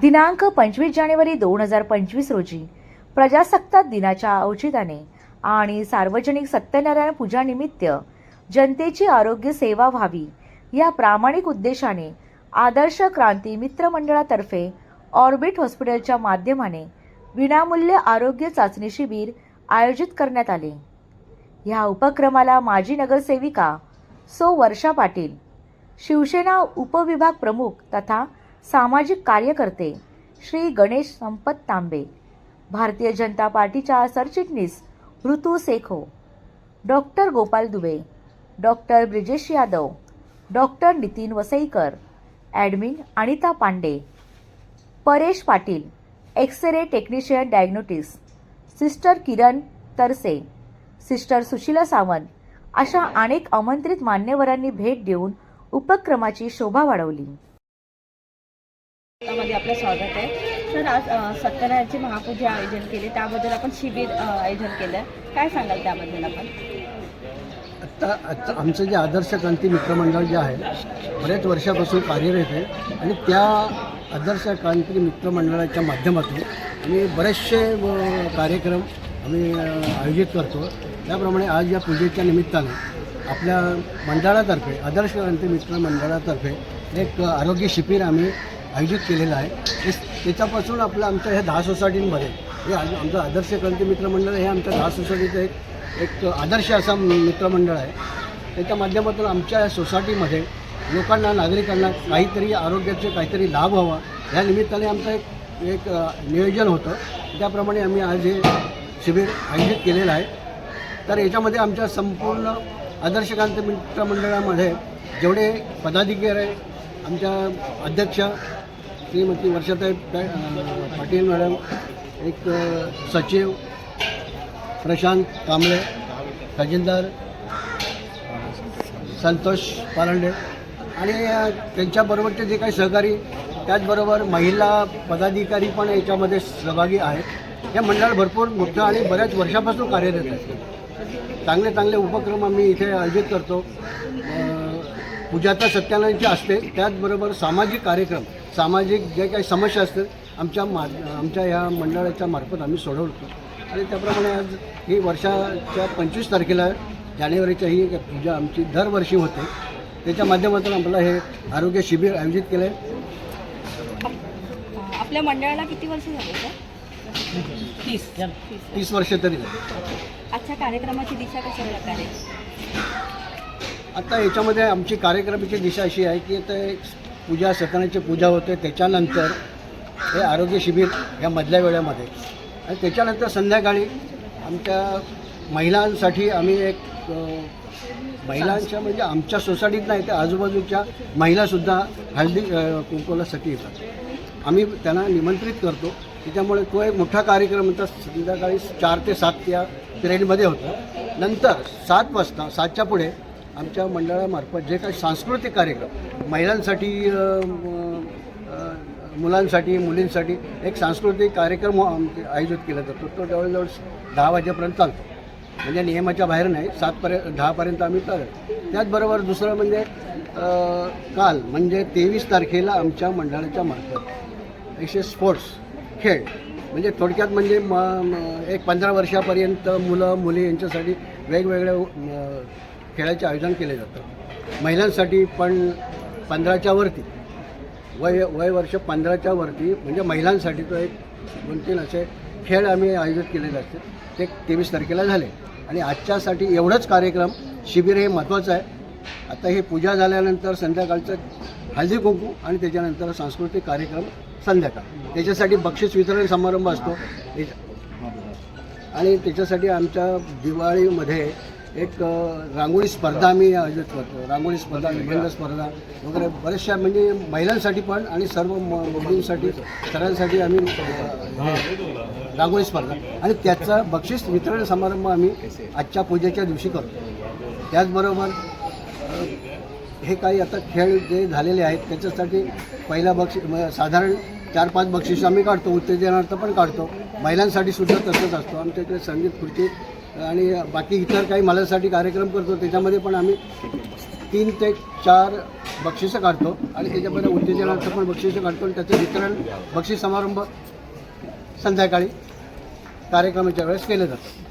दिनांक पंचवीस जानेवारी दोन हजार पंचवीस रोजी. प्रजासत्ताक दिनाच्या औचित्याने आणि सार्वजनिक सत्यनारायण पूजानिमित्त जनतेची आरोग्य सेवा व्हावी या प्रामाणिक उद्देशाने आदर्श क्रांती मित्र मंडळातर्फे ऑर्बिट हॉस्पिटलच्या माध्यमाने विनामूल्य आरोग्य चाचणी शिबिर आयोजित करण्यात आले. ह्या उपक्रमाला माजी नगरसेविका सो वर्षा पाटील शिवसेना उपविभाग प्रमुख तथा सामाजिक कार्यकर्ते श्री गणेश संपत तांबे भारतीय जनता पार्टीच्या सरचिटणीस Ritu Sekho doctor Gopal Dubey doctor Brijesh Yadav doctor Nitin Vasaikar admin Anita Pandey Paresh Patil x ray technician diagnostics sister Kiran Tarse sister Sushila Sawant अशा अनेक आमंत्रित मान्यवरांनी भेट देऊन उपक्रमाची शोभा वाढवली. मध्ये आपलं स्वागत आहे. सर आज सत्यनारायणची महापूजा आयोजन केले. त्याबद्दल आपण शिबिर आयोजन केलं. काय सांगाल त्याबद्दल आपण? आत्ता आत्ता आमचं जे आदर्श क्रांती मित्रमंडळ जे आहे बऱ्याच वर्षापासून कार्यरत आहे आणि त्या आदर्श क्रांती मित्रमंडळाच्या माध्यमातून आम्ही बरेचसे कार्यक्रम आम्ही आयोजित करतो. त्याप्रमाणे आज या पूजेच्या निमित्ताने आपल्या मंडळातर्फे आदर्श क्रांती मित्र मंडळातर्फे एक आरोग्य शिबिर आम्ही आयोजित केलेलं आहे. ते त्याच्यापासून आपलं आमच्या ह्या दहा सोसायटींमध्ये हे आज- आमचं आदर्श क्रांती मित्रमंडळ हे आमच्या दहा सोसायटीचं एक एक आदर्श असा मित्रमंडळ आहे. त्याच्या माध्यमातून आमच्या सोसायटीमध्ये लोकांना नागरिकांना काहीतरी आरोग्याचे काहीतरी लाभ व्हावा या निमित्ताने आमचं एक एक नियोजन होतं. त्याप्रमाणे आम्ही आज हे शिबिर आयोजित केलेलं आहे. तर याच्यामध्ये आमच्या संपूर्ण आदर्श क्रांती मित्रमंडळामध्ये जेवढे पदाधिकारी आहे आमच्या अध्यक्ष श्रीमती वर्षाताई पाटील मॅडम एक सचिव प्रशांत कांबळे खजिनदार संतोष पारंडे आणि त्यांच्याबरोबरचे जे काही सहकारी त्याचबरोबर महिला पदाधिकारी पण याच्यामध्ये सहभागी आहेत. हे मंडळ भरपूर मोठं आणि बऱ्याच वर्षापासून कार्यरत आहे. चांगले चांगले उपक्रम आम्ही इथे आयोजित करतो. पूजाता सत्यानारायणचे असते. त्याचबरोबर सामाजिक कार्यक्रम सामाजिक जे काही समस्या असतात आमच्या मा आमच्या या मंडळाच्या मार्फत आम्ही सोडवतो. आणि त्याप्रमाणे आज ही वर्षाच्या पंचवीस तारखेला जानेवारीच्या ही एक पूजा आमची दरवर्षी होते. त्याच्या माध्यमातून आपल्याला हे आरोग्य शिबिर आयोजित केलं आहे आपल्या मंडळाला किती वर्ष झाले सर तीस. तीस वर्ष तरी झाली. आजच्या कार्यक्रमाची दिशा कशा प्रकारे? आता याच्यामध्ये आमची कार्यक्रमाची दिशा अशी आहे की आता एक पूजा सत्यनारायणची पूजा होते त्याच्यानंतर हे आरोग्य शिबिर या मधल्या वेळामध्ये. आणि त्याच्यानंतर संध्याकाळी आमच्या महिलांसाठी आम्ही एक महिलांच्या म्हणजे आमच्या सोसायटीत नाही तर आजूबाजूच्या महिलासुद्धा हळदी अ, येतात. आम्ही त्यांना निमंत्रित करतो त्याच्यामुळे तो एक मोठा कार्यक्रम होता संध्याकाळी चार ते सात या पिरियडमध्ये होता. नंतर सात वाजता सातच्या पुढे आमच्या मंडळामार्फत जे काही सांस्कृतिक कार्यक्रम महिलांसाठी मुलांसाठी मुलींसाठी एक सांस्कृतिक कार्यक्रम आयोजित केला जातो. तो जवळजवळ दहा वाजेपर्यंत चालतो. म्हणजे नियमाच्या बाहेर नाही सातपर्यंत दहापर्यंत आम्ही चालत. त्याचबरोबर दुसरं म्हणजे काल म्हणजे तेवीस तारखेला आमच्या मंडळाच्या मार्फत एकशे स्पोर्ट्स खेळ. म्हणजे थोडक्यात म्हणजे म एक पंधरा वर्षापर्यंत मुलं मुली यांच्यासाठी वेगवेगळ्या खेळाचे आयोजन केले जातं. महिलांसाठी पण पंधराच्या वरती. वय वय वर्ष पंधराच्या वरती म्हणजे महिलांसाठी तो एक दोन तीन असे खेळ आम्ही आयोजित केलेले असते. ते तेवीस तारखेला झाले. आणि आजच्यासाठी एवढंच कार्यक्रम शिबिर हे महत्त्वाचं आहे. आता हे पूजा झाल्यानंतर संध्याकाळचं हळदी कुंकू आणि त्याच्यानंतर सांस्कृतिक कार्यक्रम संध्याकाळ. त्याच्यासाठी बक्षीस वितरण समारंभ असतो. आणि त्याच्यासाठी आमच्या दिवाळीमध्ये एक रांगोळी स्पर्धा आम्ही आयोजित करतो. रांगोळी स्पर्धा निबंध स्पर्धा वगैरे बऱ्याचशा म्हणजे महिलांसाठी पण आणि सर्व म- मुलींसाठी सगळ्यांसाठी आम्ही रांगोळी स्पर्धा. आणि त्याचा बक्षीस वितरण समारंभ आम्ही आजच्या पूजेच्या दिवशी करतो. त्याचबरोबर हे काही आता खेळ जे झालेले आहेत त्याच्यासाठी पहिला बक्षीस म- साधारण चार पाच बक्षीस आम्ही काढतो उत्तेजनार्थ पण काढतो. महिलांसाठी सुद्धा तसंच असतो. आमच्या इकडे संगीत खुर्ची आणि बाकी इतर काही महिलांसाठी कार्यक्रम करतो त्याच्यामध्ये पण आम्ही तीन ते चार बक्षिसं काढतो आणि त्याच्यामध्ये उत्तेजनार्थ पण बक्षिसं काढतो आणि त्याचं वितरण बक्षीस समारंभ संध्याकाळी कार्यक्रमाच्या वेळेस केलं जातं.